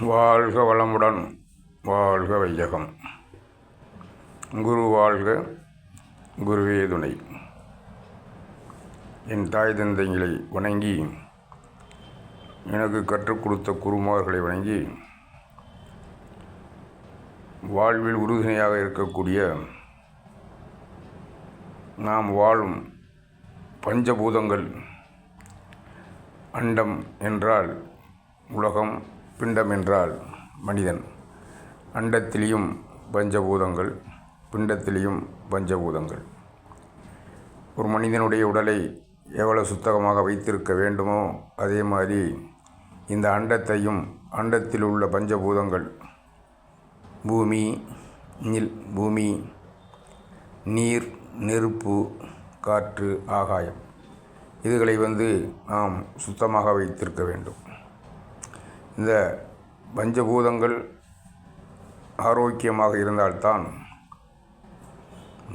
வாழ்க வளமுடன் வாழ்க வையகம். குரு வாழ்க குருவே துணை. என் தாய் தந்தைகளை வணங்கி எனக்கு கற்றுக் கொடுத்த குருமார்களை வணங்கி வாழ்வில் உறுதுணையாக இருக்கக்கூடிய நாம் வாழும் பஞ்சபூதங்கள் அண்டம் என்றால் உலகம் பிண்டம் என்றால் மனிதன். அண்டத்திலேயும் பஞ்சபூதங்கள் பிண்டத்திலேயும் பஞ்சபூதங்கள். ஒரு மனிதனுடைய உடலை எவ்வளவு சுத்தகமாக வைத்திருக்க வேண்டுமோ அதே மாதிரி இந்த அண்டத்தையும் அண்டத்தில் உள்ள பஞ்சபூதங்கள் பூமி நில் பூமி நீர் நெருப்பு காற்று ஆகாயம் இதுகளை வந்து நாம் சுத்தமாக வைத்திருக்க வேண்டும். இந்த பஞ்சபூதங்கள் ஆரோக்கியமாக இருந்தால்தான்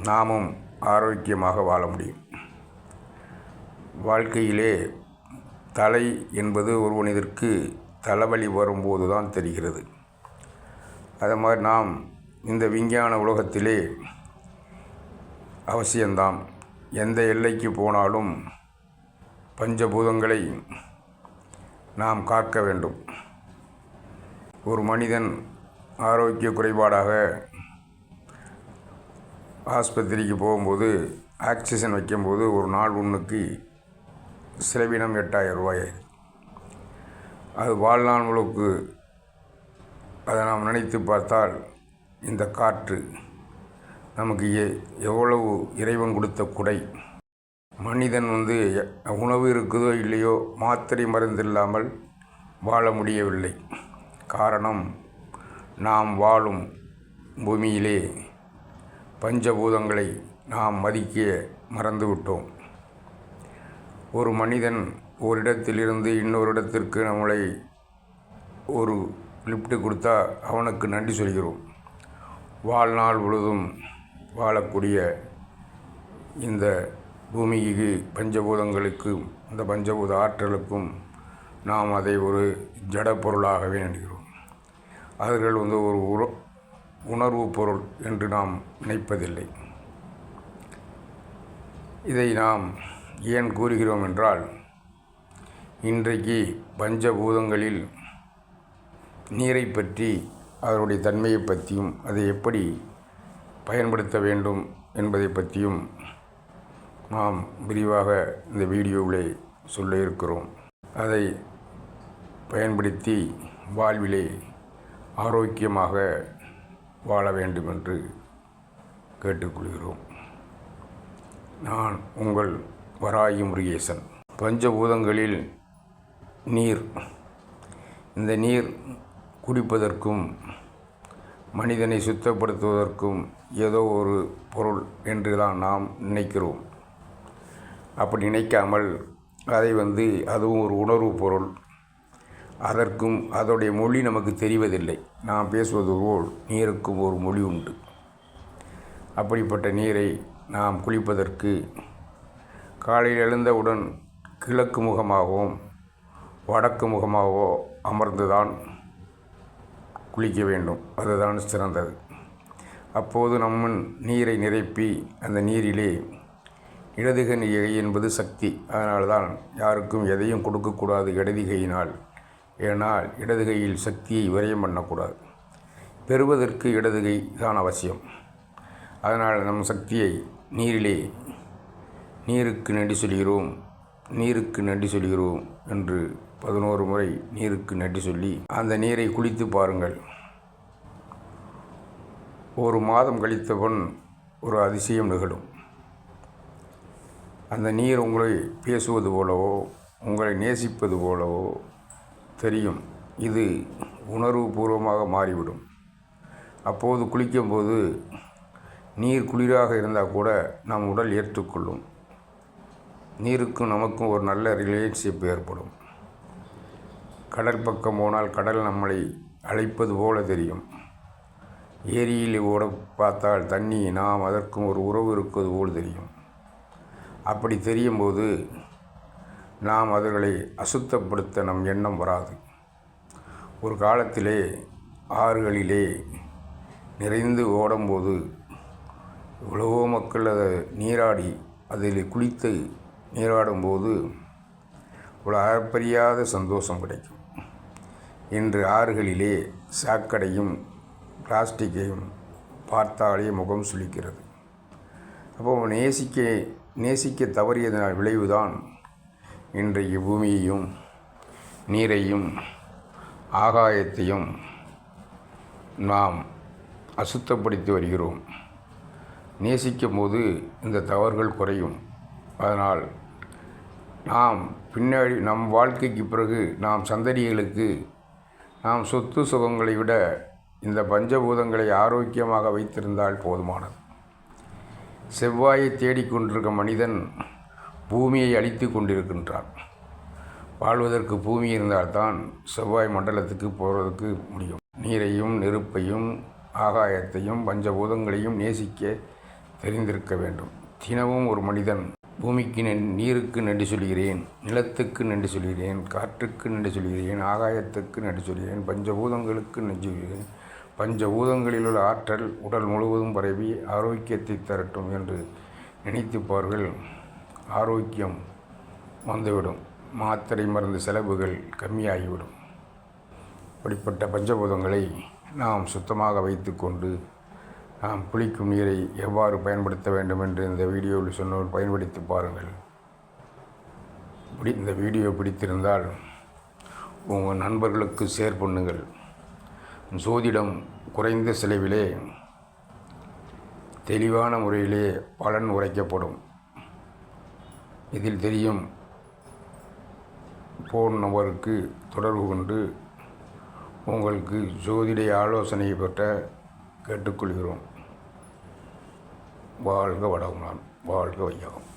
நாமும் ஆரோக்கியமாக வாழ முடியும். வாழ்க்கையிலே தலை என்பது ஒருவனிதற்கு தலைவலி வரும்போது தான் தெரிகிறது. அது மாதிரி நாம் இந்த விஞ்ஞான உலகத்திலே அவசியம்தான். எந்த எல்லைக்கு போனாலும் பஞ்சபூதங்களை நாம் காக்க வேண்டும். ஒரு மனிதன் ஆரோக்கிய குறைபாடாக ஆஸ்பத்திரிக்கு போகும்போது ஆக்சிஜன் வைக்கும்போது ஒரு நாள் ஒன்றுக்கு செலவினம் எட்டாயிரம் ரூபாய் அது வாழ்நாள் முழுக்கு அதை நாம் நினைத்து பார்த்தால் இந்த காற்று நமக்கு எ எவ்வளவு இறைவன் கொடுத்த குடை. மனிதன் வந்து உணவு இருக்குதோ இல்லையோ மாத்திரை மருந்து இல்லாமல் வாழ முடியவில்லை. காரணம் நாம் வாழும் பூமியிலே பஞ்சபூதங்களை நாம் மதிக்க மறந்துவிட்டோம். ஒரு மனிதன் ஒரு இடத்திலிருந்து இன்னொரு இடத்திற்கு நம்மளை ஒரு லிஃப்ட்டு கொடுத்தா அவனுக்கு நன்றி சொல்கிறோம். வாழ்நாள் முழுதும் வாழக்கூடிய இந்த பூமிக்கு பஞ்சபூதங்களுக்கும் இந்த பஞ்சபூத ஆற்றலுக்கும் நாம் அதை ஒரு ஜட பொருளாகவே நினைக்கிறோம். அவர்கள் வந்து ஒரு உற உணர்வு பொருள் என்று நாம் நினைப்பதில்லை. இதை நாம் ஏன் கூறுகிறோம் என்றால் இன்றைக்கு பஞ்சபூதங்களில் நீரை பற்றி அதனுடைய தன்மையை பற்றியும் அதை எப்படி பயன்படுத்த வேண்டும் என்பதை பற்றியும் நாம் விரிவாக இந்த வீடியோவில் சொல்ல இருக்கிறோம் அதை பயன்படுத்தி வாழ்விலே ஆரோக்கியமாக வாழ வேண்டும் என்று கேட்டுக்கொள்கிறோம். நான் உங்கள் வராயி முருகேசன். பஞ்சபூதங்களில் நீர் இந்த நீர் குடிப்பதற்கும் மனிதனை சுத்தப்படுத்துவதற்கும் ஏதோ ஒரு பொருள் என்று தான் நாம் நினைக்கிறோம். அப்படி நினைக்காமல் அதை வந்து அதுவும் ஒரு உணர்வு பொருள். அதற்கும் அதோடைய மொழி நமக்கு தெரிவதில்லை. நாம் பேசுவது போல் நீருக்கும் ஒரு மொழி உண்டு. அப்படிப்பட்ட நீரை நாம் குளிப்பதற்கு காலையில் எழுந்தவுடன் கிழக்கு முகமாகவும் வடக்கு முகமாகவோ அமர்ந்துதான் குளிக்க வேண்டும். அதுதான் சிறந்தது. அப்போது நம்மன் நீரை நிரப்பி அந்த நீரிலே இடதுகை என்பது சக்தி. அதனால்தான் யாருக்கும் எதையும் கொடுக்கக்கூடாது இடதுகையினால். ஏனால் இடதுகையில் சக்தியை விரயம் பண்ணக்கூடாது. பெறுவதற்கு இடதுகை தான் அவசியம். அதனால் நம் சக்தியை நீரிலே நீருக்கு நன்றி சொல்கிறோம் நீருக்கு நன்றி சொல்கிறோம் என்று பதினோரு முறை நீருக்கு நன்றி சொல்லி அந்த நீரை குளித்து பாருங்கள். ஒரு மாதம் கழித்தவன் ஒரு அதிசயம் நிகழும். அந்த நீர் உங்களை பேசுவது போலவோ உங்களை நேசிப்பது போலவோ தெரியும். இது உணர்வு பூர்வமாக மாறிவிடும். அப்போது குளிக்கும்போது நீர் குளிராக இருந்தால் கூட நம் உடல் ஏற்றுக்கொள்ளும். நீருக்கும் நமக்கும் ஒரு நல்ல ரிலேஷன்ஷிப் ஏற்படும். கடல் பக்கம் போனால் கடல் நம்மளை அழைப்பது போல தெரியும். ஏரியில் ஓட பார்த்தால் தண்ணி நாம் அதற்கும் ஒரு உறவு இருப்பது போல் தெரியும். அப்படி தெரியும்போது நாம் அவர்களை அசுத்தப்படுத்த நம் எண்ணம் வராது. ஒரு காலத்திலே ஆறுகளிலே நிறைந்து ஓடும்போது எவ்வளவோ மக்கள் அதை நீராடி அதில் குளித்து நீராடும்போது ஒரு அளப்பரியாத சந்தோஷம் கிடைக்கும். இன்று ஆறுகளிலே சாக்கடையும் பிளாஸ்டிக்கையும் பார்த்தாலே முகம் சுளிக்கிறது. அப்போ நேசிக்க நேசிக்க தவறியதனால் விளைவுதான் இன்றைய பூமியையும் நீரையும் ஆகாயத்தையும் நாம் அசுத்தப்படுத்தி வருகிறோம். நேசிக்கும் போது இந்த தவறுகள் குறையும். அதனால் நாம் பின்னாடி நம் வாழ்க்கைக்கு பிறகு நாம் சந்ததிகளுக்கு நாம் சொத்து சுகங்களை விட இந்த பஞ்சபூதங்களை ஆரோக்கியமாக வைத்திருந்தால் போதுமானது. செவ்வாயை தேடிக்கொண்டிருக்கும் மனிதன் பூமியை அழித்து கொண்டிருக்கின்றான். வாழ்வதற்கு பூமி இருந்தால்தான் செவ்வாய் மண்டலத்துக்கு போகிறதுக்கு முடியும். நீரையும் நெருப்பையும் ஆகாயத்தையும் பஞ்சபூதங்களையும் நேசிக்க தெரிந்திருக்க வேண்டும். தினமும் ஒரு மனிதன் பூமிக்கு நென் நீருக்கு நன்றி சொல்கிறேன் நிலத்துக்கு நன்றி சொல்கிறேன் காற்றுக்கு நன்றி சொல்கிறேன் ஆகாயத்துக்கு நன்றி சொல்கிறேன் பஞ்சபூதங்களுக்கு நன்றி சொல்கிறேன் பஞ்சபூதங்களில் உள்ள ஆற்றல் உடல் முழுவதும் பரவி ஆரோக்கியத்தை தரட்டும் என்று நினைத்துப்பார்கள். ஆரோக்கியம் வந்துவிடும். மாத்திரை மருந்து செலவுகள் கம்மியாகிவிடும். அப்படிப்பட்ட பஞ்சபூதங்களை நாம் சுத்தமாக வைத்துக்கொண்டு நாம் குளிக்கும் நீரை எவ்வாறு பயன்படுத்த வேண்டும் என்று இந்த வீடியோவில் சொன்னோர் பயன்படுத்தி பாருங்கள். இப்படி இந்த வீடியோ பிடித்திருந்தால் உங்கள் நண்பர்களுக்கு ஷேர் பண்ணுங்கள். ஜோதிடம் குறைந்த செலவிலே தெளிவான முறையிலே பலன் உரைக்கப்படும். இதில் தெரியும். ஃபோன் நம்பருக்கு தொடர்பு கொண்டு உங்களுக்கு ஜோதிட ஆலோசனை பெற்ற கேட்டுக்கொள்கிறோம். வாழ்க வடகுமான் வாழ்க வையகம்.